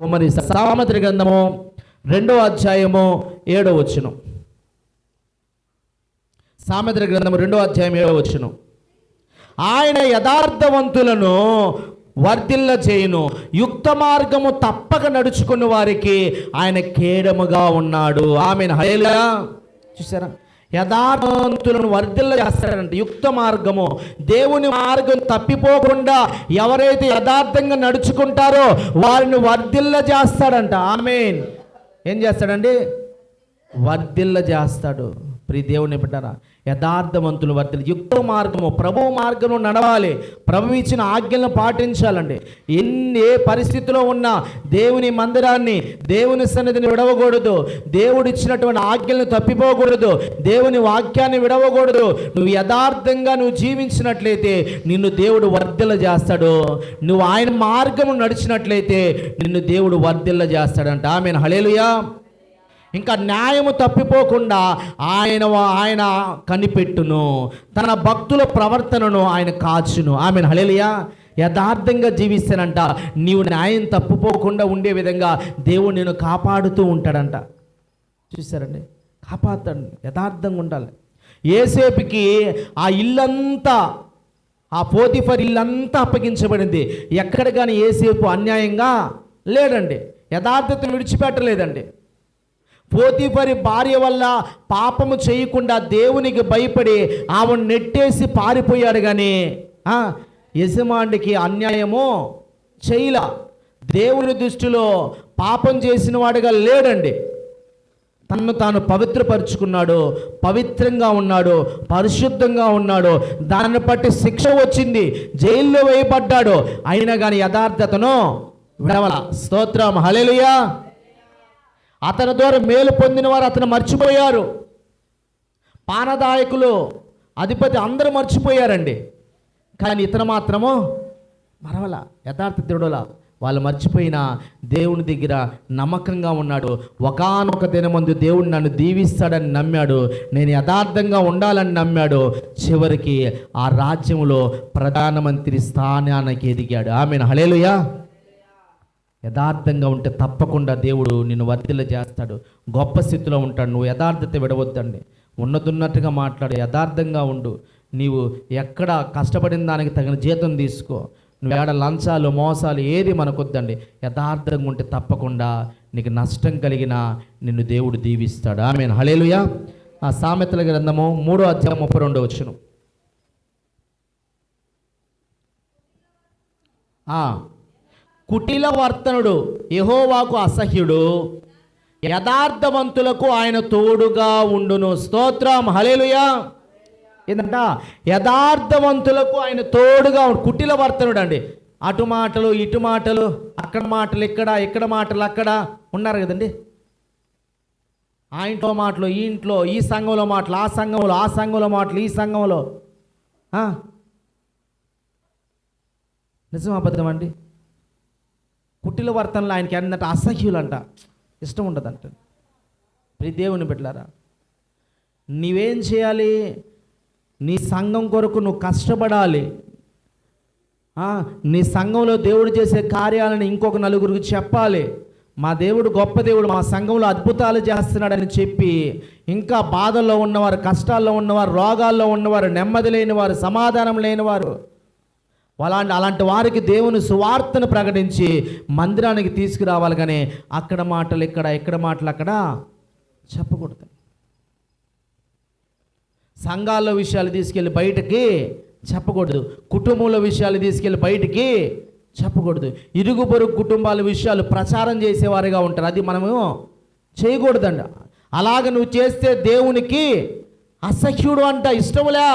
మరి సామత్రి గ్రంథము రెండో అధ్యాయము ఏడో వచ్చును సామెత్ర గ్రంథము రెండో అధ్యాయం ఏడో వచ్చును ఆయన యథార్థవంతులను వర్ధిల్ల చేయును యుక్త మార్గము తప్పక నడుచుకున్న వారికి ఆయన కేడముగా ఉన్నాడు. ఆమెను. హేలా చూసారా యథార్థవంతులను వర్ధిల్ల చేస్తాడంటే యుక్త మార్గము. దేవుని మార్గం తప్పిపోకుండా ఎవరైతే యథార్థంగా నడుచుకుంటారో వారిని వర్ధిల్ల చేస్తాడంట. ఆమెన్. ఏం చేస్తాడండి? వర్ధిల్ల చేస్తాడు. ప్రి దేవుని పెట్టారా యథార్థవంతులు వర్ధిల్ల యుక్త మార్గము ప్రభు మార్గము నడవాలి. ప్రభు ఇచ్చిన ఆజ్ఞలను పాటించాలండి. ఎన్ని ఏ పరిస్థితిలో ఉన్నా దేవుని మందిరాన్ని దేవుని సన్నిధిని విడవకూడదు. దేవుడు ఇచ్చినటువంటి ఆజ్ఞలను తప్పిపోకూడదు. దేవుని వాక్యాన్ని విడవకూడదు. నువ్వు యథార్థంగా నువ్వు జీవించినట్లయితే నిన్ను దేవుడు వర్ధిల్ల చేస్తాడు. నువ్వు ఆయన మార్గము నడిచినట్లయితే నిన్ను దేవుడు వర్ధిల్ల చేస్తాడంట. ఆమెను. హలేలుయా ఇంకా న్యాయము తప్పిపోకుండా ఆయన ఆయన కనిపెట్టును. తన భక్తుల ప్రవర్తనను ఆయన కాచును. ఆమె హలేలియా యథార్థంగా జీవిస్తానంట. నీవు న్యాయం తప్పుపోకుండా ఉండే విధంగా దేవుడు నేను కాపాడుతూ ఉంటాడంట. చూసారండి కాపాడుతాడు. యథార్థంగా ఉండాలి. ఏసేపుకి ఆ ఇల్లంతా ఆ పోతిఫర్ ఇల్లంతా అప్పగించబడింది. ఎక్కడ కానీ ఏసేపు అన్యాయంగా లేడండి. యథార్థతను విడిచిపెట్టలేదండి. పోతిఫరి భార్య వల్ల పాపము చేయకుండా దేవునికి భయపడి ఆమె నెట్టేసి పారిపోయాడు కానీ యజమానికి అన్యాయము చేయలా. దేవుని దృష్టిలో పాపం చేసిన వాడుగా లేడండి. తనను తాను పవిత్రపరుచుకున్నాడు పవిత్రంగా ఉన్నాడు పరిశుద్ధంగా ఉన్నాడు. దాన్ని బట్టి శిక్ష వచ్చింది జైల్లో వేయబడ్డాడు. అయినా కానీ యథార్థతను విడవల. స్తోత్రం. హలేలుయా అతని ద్వారా మేలు పొందిన వారు అతను మర్చిపోయారు. పానదాయకులు అధిపతి అందరూ మర్చిపోయారండి. కానీ ఇతను మాత్రము మరవల యథార్థ దేవుడులా వాళ్ళు మర్చిపోయిన దేవుని దగ్గర నమ్మకంగా ఉన్నాడు. ఒకానొక దినమందు దేవుడు నన్ను దీవిస్తాడని నమ్మాడు. నేను యథార్థంగా ఉండాలని నమ్మాడు. చివరికి ఆ రాజ్యంలో ప్రధానమంత్రి స్థానానికి ఎదిగాడు. ఆమెను. హలేలుయా యథార్థంగా ఉంటే తప్పకుండా దేవుడు నిన్ను వర్ధిల్ల చేస్తాడు. గొప్ప స్థితిలో ఉంటాడు. నువ్వు యథార్థత విడవద్దండి. ఉన్నతున్నట్టుగా మాట్లాడు. యథార్థంగా ఉండు. నీవు ఎక్కడ కష్టపడిన దానికి తగిన జీతం తీసుకో. నువ్వు ఏడ లంచాలు మోసాలు ఏది మనకొద్దండి. యథార్థంగా ఉంటే తప్పకుండా నీకు నష్టం కలిగిన నిన్ను దేవుడు దీవిస్తాడు. ఆమె హలేలుయా ఆ సామెతల గ్రంథము మూడో అధ్యాయం ముప్పై రెండో వచ్చును. కుటిల వర్తనుడు యహోవాకు అసహ్యుడు. యథార్థవంతులకు ఆయన తోడుగా ఉండును. స్తోత్రం. హలేలుయా ఏంటంట? యథార్థవంతులకు ఆయన తోడుగా ఉండు. కుటిల వర్తనుడు అండి అటు మాటలు ఇటు మాటలు అక్కడ మాటలు ఇక్కడ ఇక్కడ మాటలు అక్కడ ఉన్నారు కదండి. ఆ ఇంట్లో మాటలు ఈ ఇంట్లో ఈ సంఘంలో మాటలు ఆ సంఘంలో ఆ సంఘంలో మాటలు ఈ సంఘంలో. నిజం అబద్ధం అండి కుటిల వర్తనలు ఆయనకి అన్నట్టు అసహ్యులంట. ఇష్టం ఉండదంట. ప్రి దేవుని బిడ్డలారా నీవేం చేయాలి? నీ సంఘం కొరకు నువ్వు కష్టపడాలి. నీ సంఘంలో దేవుడు చేసే కార్యాలను ఇంకొక నలుగురికి చెప్పాలి. మా దేవుడు గొప్ప దేవుడు మా సంఘంలో అద్భుతాలు చేస్తున్నాడని చెప్పి ఇంకా బాధల్లో ఉన్నవారు కష్టాల్లో ఉన్నవారు రోగాల్లో ఉన్నవారు నెమ్మది లేనివారు సమాధానం లేనివారు అలాంటి అలాంటి వారికి దేవుని సువార్తను ప్రకటించి మందిరానికి తీసుకురావాలి కానీ అక్కడ మాటలు ఇక్కడ ఇక్కడ మాటలు అక్కడ చెప్పకూడదు. సంఘాల్లో విషయాలు తీసుకెళ్ళి బయటకి చెప్పకూడదు. కుటుంబంలో విషయాలు తీసుకెళ్ళి బయటికి చెప్పకూడదు. ఇరుగు పొరుగు కుటుంబాల విషయాలు ప్రచారం చేసేవారుగా ఉంటారు. అది మనము చేయకూడదండి అలాగ నువ్వు చేస్తే దేవునికి అసహ్యుడు అంట ఇష్టములే.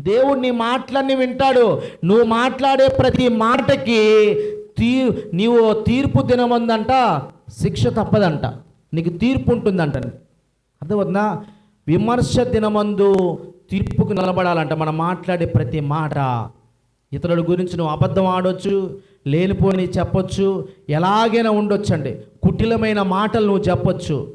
దేవుడు నీ మాటలన్నీ వింటాడు. నువ్వు మాట్లాడే ప్రతి మాటకి తీ నీవు తీర్పు దినమందంట శిక్ష తప్పదంట. నీకు తీర్పు ఉంటుందంట. అర్థమవుతుందా? విమర్శ దినమందు తీర్పుకు నిలబడాలంట. మనం మాట్లాడే ప్రతి మాట. ఇతరుల గురించి నువ్వు అబద్ధం ఆడొచ్చు లేనిపోని చెప్పొచ్చు ఎలాగైనా ఉండొచ్చండి. కుటిలమైన మాటలు నువ్వు చెప్పొచ్చు.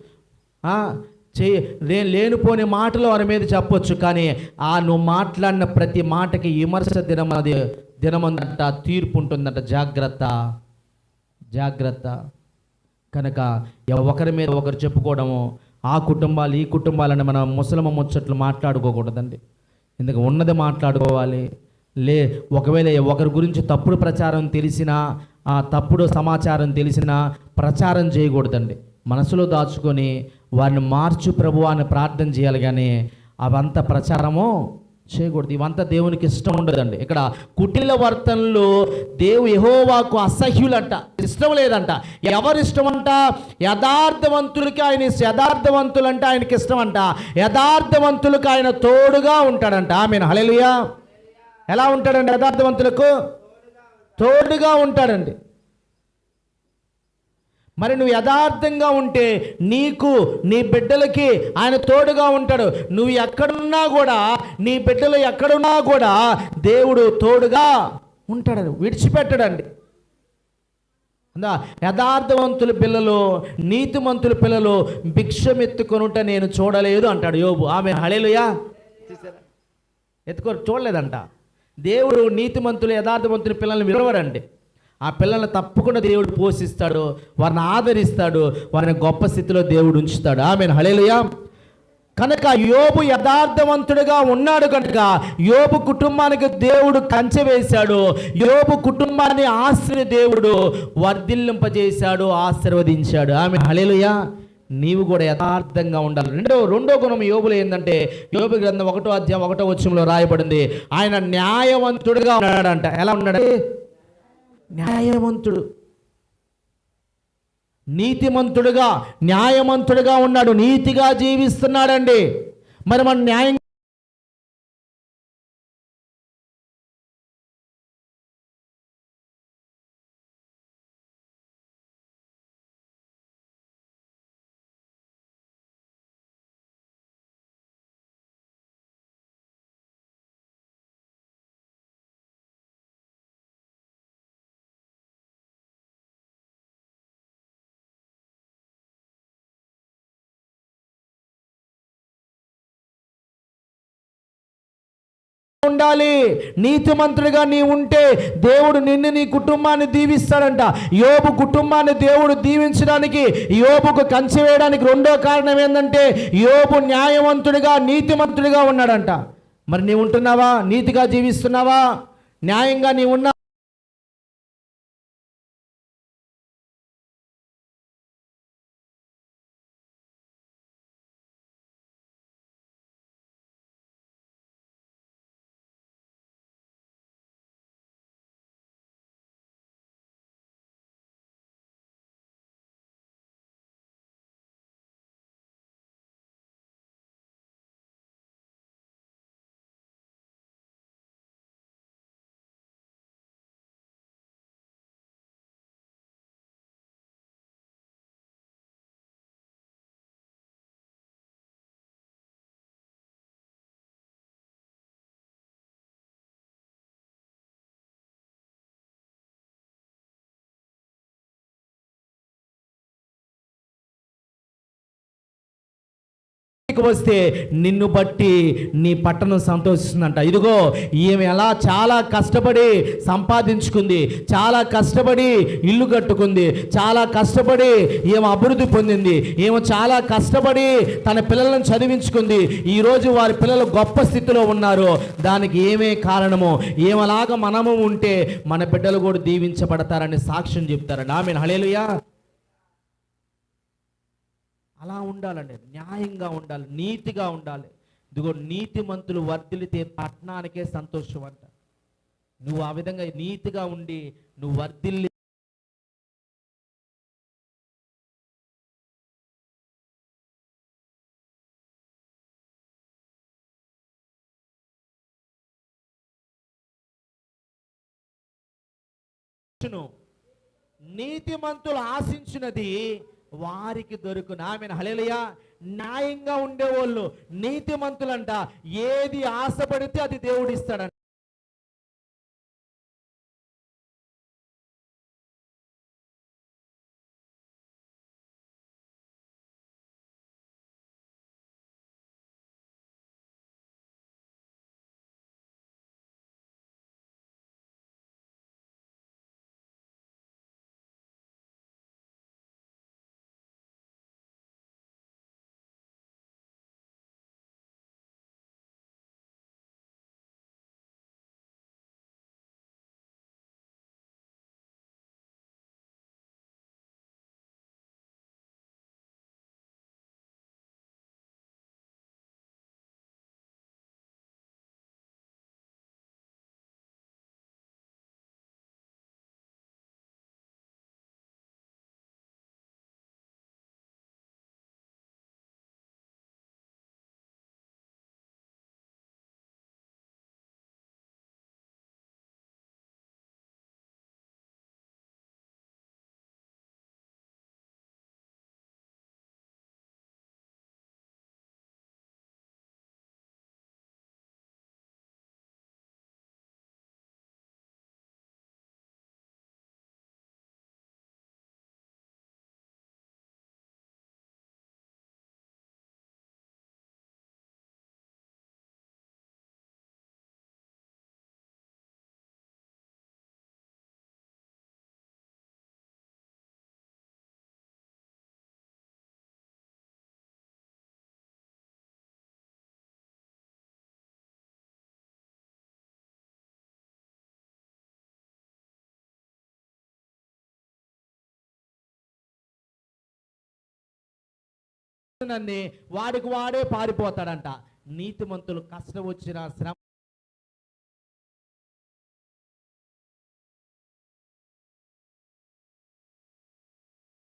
చేయి లే లేనిపోని మాటలు వారి మీద చెప్పొచ్చు కానీ ఆ నువ్వు మాట్లాడిన ప్రతి మాటకి విమర్శ దినం అది దినమందంట తీర్పు ఉంటుందంట జాగ్రత్త. జాగ్రత్త. కనుక ఒకరి మీద ఒకరు చెప్పుకోవడము ఆ కుటుంబాలు ఈ కుటుంబాలని మనం ముసలమ్మ ముచ్చట్లు మాట్లాడుకోకూడదండి. ఎందుకు? ఉన్నది మాట్లాడుకోవాలి. లే ఒకవేళ ఒకరి గురించి తప్పుడు ప్రచారం తెలిసినా ఆ తప్పుడు సమాచారం తెలిసినా ప్రచారం చేయకూడదండి. మనసులో దాచుకొని వారిని మార్చు ప్రభు అని ప్రార్థన చేయాలి కానీ అవంత ప్రచారము చేయకూడదు. ఇవంతా దేవునికి ఇష్టం ఉండదండి. ఇక్కడ కుటిల వర్తనలు దేవు యహోవాకు అసహ్యులంట. ఇష్టం లేదంట. ఎవరి ఇష్టం అంట యథార్థవంతులకి ఆయన యథార్థవంతులంట ఆయనకి ఇష్టం అంట యథార్థవంతులకు ఆయన తోడుగా ఉంటాడంట. ఆమెను. హలెలుయా ఎలా ఉంటాడండి యథార్థవంతులకు? తోడుగా ఉంటాడండి. మరి నువ్వు యథార్థంగా ఉంటే నీకు నీ బిడ్డలకి ఆయన తోడుగా ఉంటాడు. నువ్వు ఎక్కడున్నా కూడా నీ బిడ్డలు ఎక్కడున్నా కూడా దేవుడు తోడుగా ఉంటాడు విడిచిపెట్టడండి. అందా యథార్థవంతుల పిల్లలు నీతిమంతుల పిల్లలు భిక్షమెత్తుకొనుట నేను చూడలేదు అంటాడు యోబు. ఆమె హళేలుయా ఎత్తుకో చూడలేదంట. దేవుడు నీతిమంతులు యథార్థవంతుల పిల్లల్ని విడవరండి ఆ పిల్లల్ని తప్పకుండా దేవుడు పోషిస్తాడు వారిని ఆదరిస్తాడు వారిని గొప్ప స్థితిలో దేవుడు ఉంచుతాడు. ఆమె హళేలుయా కనుక యోబు యథార్థవంతుడిగా ఉన్నాడు కనుక యోబు కుటుంబానికి దేవుడు కంచె వేశాడు. యోబు కుటుంబాన్ని ఆశ్రయ దేవుడు వర్ధిల్లింపజేశాడు ఆశీర్వదించాడు. ఆమె హళేలుయా నీవు కూడా యథార్థంగా ఉండాలి. రెండో రెండో గుణం యోబులు ఏంటంటే యోబు గ్రంథం ఒకటో అధ్యాయం ఒకటో వచ్చంలో రాయబడింది. ఆయన న్యాయవంతుడిగా ఉన్నాడంట. ఎలా ఉన్నాడు న్యాయవంతుడు. నీతిమంతుడుగా న్యాయమంతుడుగా ఉన్నాడు నీతిగా జీవిస్తున్నాడండి. మరి మన న్యాయం ఉండాలి. నీతిమంతుడిగా నీ ఉంటే దేవుడు నిన్ను నీ కుటుంబాన్ని దీవిస్తాడంట. యోబు కుటుంబాన్ని దేవుడు దీవించడానికి యోబుకు కంచి వేయడానికి రెండో కారణం ఏంటంటే యోబు న్యాయవంతుడిగా నీతిమంతుడిగా ఉన్నాడంట. మరి నీవు ఉంటున్నావా? నీతిగా జీవిస్తున్నావా? న్యాయంగా నీ వస్తే నిన్ను బట్టి నీ పట్టణం సంతోషిస్తుందంట. ఇదిగో ఈమె ఎలా చాలా కష్టపడి సంపాదించుకుంది చాలా కష్టపడి ఇల్లు కట్టుకుంది చాలా కష్టపడి ఈమె అభివృద్ధి పొందింది ఈమె చాలా కష్టపడి తన పిల్లలను చదివించుకుంది. ఈరోజు వారి పిల్లలు గొప్ప స్థితిలో ఉన్నారు. దానికి ఏమే కారణము ఏమలాగా మనము ఉంటే మన బిడ్డలు కూడా దీవించబడతారని సాక్ష్యం చెప్తారండి ఆమె హళేలుయా అలా ఉండాలండి. న్యాయంగా ఉండాలి. నీతిగా ఉండాలి. ఇదిగో నీతిమంతులు వర్ధిలితే పట్టణానికే సంతోషం అంట నువ్వు ఆ విధంగా నీతిగా ఉండి నువ్వు వర్ధిల్లి నీతిమంతులు ఆశించినది వారికి దొరుకును. ఆమె హలేలుయా న్యాయంగా ఉండేవాళ్ళు నీతిమంతులంట. ఏది ఆశపడితే అది దేవుడిస్తాడంట. నన్ను వాడికి వాడే పారిపోతాడంట. నీతిమంతులు కష్టం వచ్చినా శ్రమ